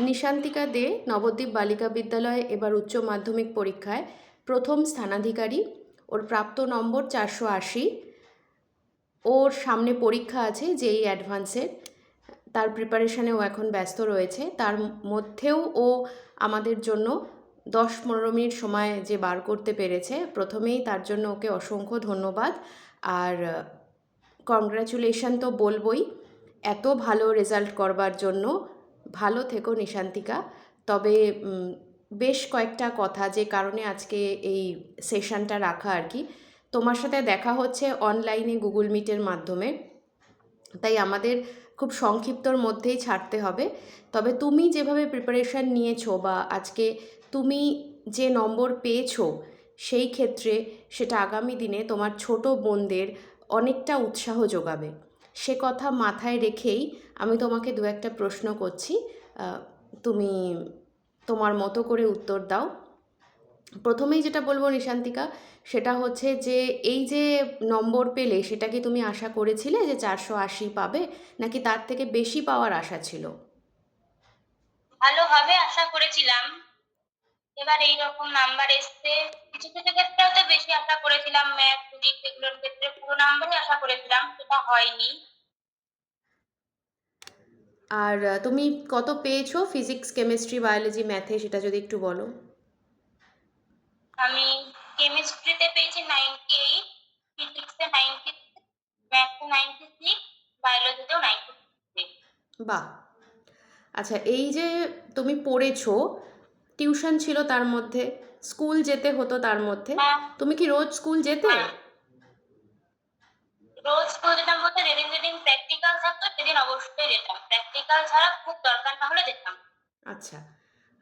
নিশান্তিকা দে নবদ্বীপ বালিকা বিদ্যালয়ে এবার উচ্চ মাধ্যমিক পরীক্ষায় প্রথম স্থানাধিকারী। ওর প্রাপ্ত নম্বর চারশো আশি। ওর সামনে পরীক্ষা আছে যেই অ্যাডভান্সের তার প্রিপারেশনে ও এখন ব্যস্ত রয়েছে। তার মধ্যেও ও আমাদের জন্য দশ পনেরো মিনিট সময় যে বার করতে পেরেছে, প্রথমেই তার জন্য ওকে অসংখ্য ধন্যবাদ। আর কংগ্রাচুলেশন তো বলবই। এত ভালো রেজাল্ট করবার জন্য ভালো থেকো নিশান্তিকা। তবে বেশ কয়েকটা কথা যে কারণে আজকে এই সেশনটা রাখা আর কি। তোমার সাথে দেখা হচ্ছে অনলাইনে গুগল মিটের মাধ্যমে। তাই আমাদের খুব সংক্ষিপ্তর মধ্যেই ছাড়তে হবে। তবে তুমি যেভাবে প্রিপারেশান নিয়েছো বা আজকে তুমি যে নম্বর পেয়েছ, সেই ক্ষেত্রে সেটা আগামী দিনে তোমার ছোট বোনদের অনেকটা উৎসাহ যোগাবে। সে কথা মাথায় রেখেই আমি তোমাকে দু একটা প্রশ্ন করছি। তুমি তোমার মতো করে উত্তর দাও। প্রথমেই যেটা বলব নিশান্তিকা, সেটা হচ্ছে যে এই যে নম্বর পেলে সেটা কি তুমি আশা করেছিলে যে চারশো আশি পাবে? নাকি তার থেকে বেশি পাওয়ার আশা ছিল? ভালোভাবে আশা করেছিলাম। এবার এইরকম নাম্বার এসছে। ক্ষেত্রে হয়তো বেশি আশা করেছিলাম ম্যাথ ফিজিক্স এগুলোর ক্ষেত্রে পুরো নাম্বারই আশা করেছিলাম সেটা হয়নি। আর তুমি কত পেয়েছ ফিজিক্স কেমিস্ট্রি বায়োলজি ম্যাথে সেটা যদি একটু বলো? আমি কেমিস্ট্রিতে পেয়েছি নাইনটি এইট ফিজিক্সে নাইনটি ম্যাথে নাইনটি সিক্স বায়োলজিতেও নাইনটি সিক্স বাহ। আচ্ছা এই যে তুমি পড়েছো টিউশন ছিল তার মধ্যে? স্কুল যেতে হতো তার মধ্যে। হ্যাঁ। তুমি কি রোজ স্কুল যেতে? হ্যাঁ। রোজ স্কুল যেতাম বলতে যেদিন যেদিন প্র্যাকটিক্যাল থাকতো সেদিন অবশ্যই যেতাম। প্র্যাকটিক্যাল ছাড়া খুব দরকার না হলে যেতাম। আচ্ছা।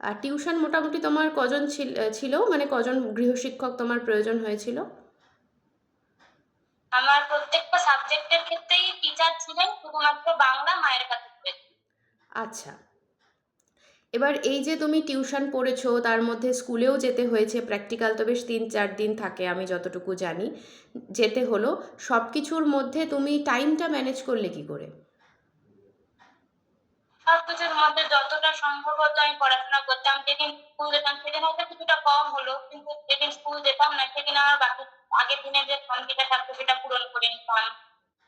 আর টিউশন মোটামুটি তোমার কজন ছিল মানে কজন গৃহশিক্ষক তোমার প্রয়োজন হয়েছিল? আমার প্রত্যেকটা সাবজেক্টের ক্ষেত্রেই টিচার ছিলেন শুধুমাত্র বাংলা মায়ের কাছে আচ্ছা। এবার এই যে তুমি টিউশন পড়েছো তার মধ্যে স্কুলেও যেতে হয়েছে প্র্যাকটিক্যাল তো বেশ তিন চার দিন থাকে আমি যতটুকু জানি যেতে হলো। সব কিছুর মধ্যে তুমি টাইমটা ম্যানেজ করলে কি করে? সবকিছুর মধ্যে যতটা সম্ভব হতো আমি পড়াশোনা করতাম। যেদিন স্কুল যেতাম সেদিন হয়তো কিছুটা কম হলো কিন্তু যেদিন স্কুল যেতাম না সেদিন আমার বাকি আগের দিনের যে ফর্মটিটা থাকতো সেটা পূরণ করে নিতাম।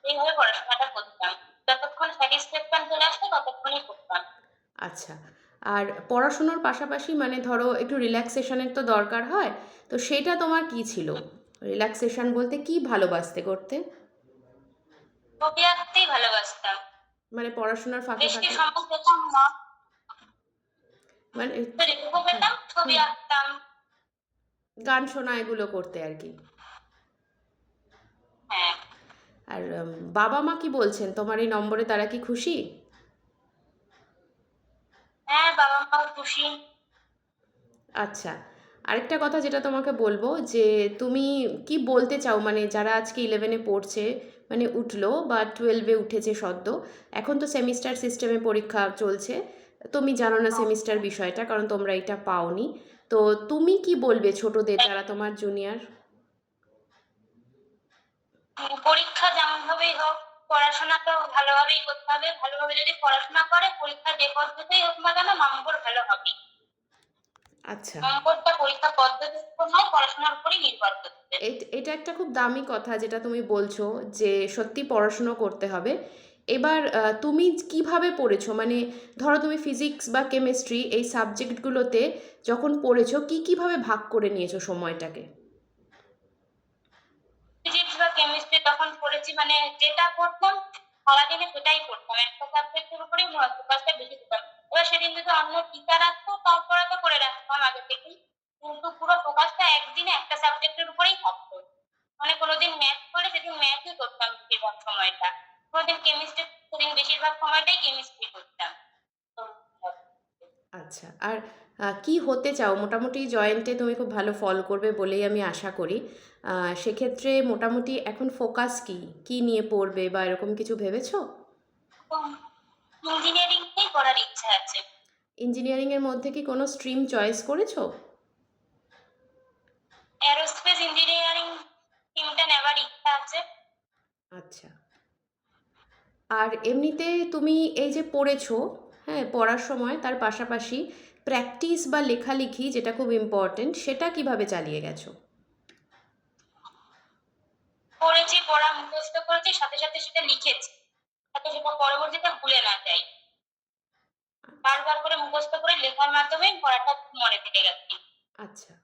এইভাবে পড়াশোনাটা করতাম। যতক্ষণ স্যাটিসফ্যাকশন চলে আসতো ততক্ষণই করতাম। আচ্ছা আর পড়াশুনোর পাশাপাশি মানে ধরো একটু রিল্যাক্সেশনের তো দরকার হয় তো সেটা তোমার কি ছিল? রিল্যাক্সেশন বলতে কি ভালোবাসতে করতে? ছবি আঁকতেই ভালোবাসতাম। মানে পড়াশোনার ফাঁকে ফাঁকে? সময় পেতাম না? মানে পেতাম ছবি আঁকতাম। গান শোনা এগুলো করতে আর কি? হ্যাঁ। আর বাবা মা কি বলছেন? তোমার এই নম্বরে তারা কি খুশি হ্যাঁ বাবা মাও খুশি আচ্ছা আরেকটা কথা যেটা তোমাকে বলব যে তুমি কি বলতে চাও? মানে যারা আজকে ইলেভেনে পড়ছে মানে উঠল বা টুয়েলভে উঠেছে সদ্য এখন তো সেমিস্টার সিস্টেমে পরীক্ষা চলছে। তুমি জানো না সেমিস্টার বিষয়টা কারণ তোমরা এটা পাওনি। তো তুমি কি বলবে ছোটদের যারা তোমার জুনিয়র পরীক্ষা যেমন ভাবেই হোক পড়াশোনা তো ভালোভাবেই করতে হবে। ভালোভাবে যদি পড়াশোনা করে পরীক্ষা যে পদ্ধতিতেই হোক না কেন নম্বর ভালো হবে। আচ্ছা। নম্বরটা পরীক্ষা পদ্ধতির উপর নয় পড়াশোনার উপরই নির্ভর করবে এটা একটা খুব দামি কথা যেটা তুমি বলছো যে সত্যি পড়াশুনো করতে হবে। এবার তুমি কীভাবে পড়েছো? মানে ধরো তুমি ফিজিক্স বা কেমিস্ট্রি এই সাবজেক্টগুলোতে যখন পড়েছো কি কীভাবে ভাগ করে নিয়েছো সময়টাকে? কেমিস্ট্রি তখন পড়েছি মানে যেটা পড়তাম সারাদিনে সেটাই পড়তাম। একটা সাবজেক্টের উপরেই ফোকাসটা বেশি দিতাম এবার সেদিন যদি অন্য টিচার আসতো, তারপরে তো করে রাখতাম আগে থেকেই। কিন্তু পুরো ফোকাসটা একদিনে একটা সাবজেক্টের উপরেই থাকতো। মানে কোনোদিন ম্যাথ করে সেদিন ম্যাথই করতাম বেশিরভাগ সময়টা। কোনোদিন কেমিস্ট্রি সেদিন বেশিরভাগ সময়টাই কেমিস্ট্রি করতাম। আচ্ছা আর কি হতে চাও? মোটামুটি জয়েন্টে তুমি খুব ভালো ফল করবে বলেই আমি আশা করি। সেক্ষেত্রে মোটামুটি এখন ফোকাস কি? কি নিয়ে পড়বে বা এরকম কিছু ভেবেছো? ইঞ্জিনিয়ারিং নিয়ে করার ইচ্ছা আছে। ইঞ্জিনিয়ারিংয়ের মধ্যে কি কোনো স্ট্রিম চয়েস করেছ? অ্যারোস্পেস ইঞ্জিনিয়ারিং টিমটা নেওয়ার ইচ্ছা আছে। আচ্ছা। আর এমনিতে তুমি এই যে পড়েছো হ্যাঁ পড়ার সময় তার পাশাপাশি প্র্যাকটিস বা লেখালেখি যেটা খুব ইম্পর্টেন্ট সেটা কীভাবে চালিয়ে গেছো? পড়েছি পড়া মুখস্থ করেছি সাথে সাথে সেটা লিখেছি। যাতে সেটা পরবর্তীতে ভুলে না যাই। বারবার করে মুখস্থ করে লেখার মাধ্যমে পড়াটা মনে থেকে গেছে। আচ্ছা।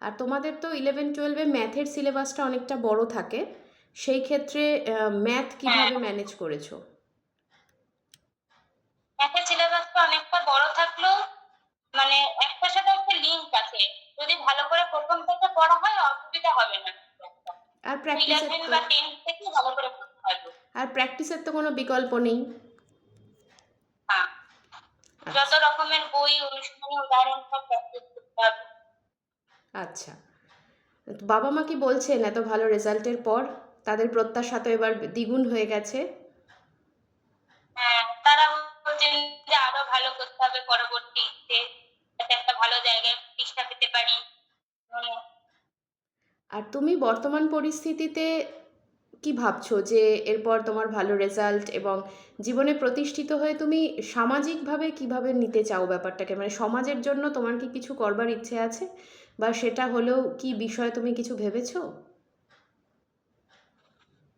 আর তোমাদের তো ইলেভেন টুয়েলভে ম্যাথের সিলেবাসটা অনেকটা বড় থাকে। সেই ক্ষেত্রে ম্যাথ কীভাবে ম্যানেজ করেছ? আর প্র্যাকটিসের আর প্র্যাকটিসের তো কোনো বিকল্প নেই। যত রকমের বই অনুশীলনী উদাহরণ সব প্র্যাকটিস করতে হবে। আচ্ছা। তো বাবা মা কি বলছেন এত ভালো রেজাল্টের পর তাদের প্রত্যাশা তো এবার দ্বিগুণ হয়ে গেছে? হ্যাঁ তারা বলছেন যে আরও ভালো করতে হবে পরবর্তীতে যাতে একটা ভালো জায়গায় প্রতিষ্ঠা পেতে পারি। মানে আর তুমি বর্তমান পরিস্থিতিতে কি ভাবছ যে এরপর তোমার ভালো রেজাল্ট এবং জীবনে প্রতিষ্ঠিত হয়ে তুমি সামাজিকভাবে কীভাবে নিতে চাও ব্যাপারটাকে? মানে সমাজের জন্য তোমার কি কিছু করবার ইচ্ছে আছে? বা সেটা হলেও কি বিষয়ে তুমি কিছু ভেবেছো?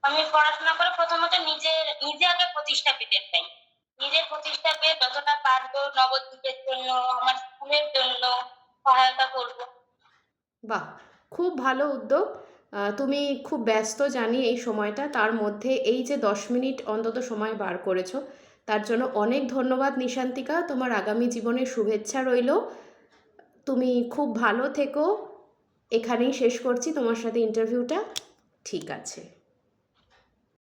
আমি পড়াশোনা করে প্রথমত নিজের নিজে আগে প্রতিষ্ঠা পেতে চাই। নিজের প্রতিষ্ঠা পেয়ে যতটা পারব নবদ্বীপের জন্য আমার স্কুলের জন্য সহায়তা করব। বাহ! খুব ভালো উদ্যোগ। তুমি খুব ব্যস্ত জানি এই সময়টা। তার মধ্যে এই যে দশ মিনিট অন্তত সময় বার করেছ, তার জন্য অনেক ধন্যবাদ নিশান্তিকা। তোমার আগামী জীবনের শুভেচ্ছা রইল। তুমি খুব ভালো থেকো। এখানেই শেষ করছি। তোমার সাথে ইন্টারভিউটা ঠিক আছে।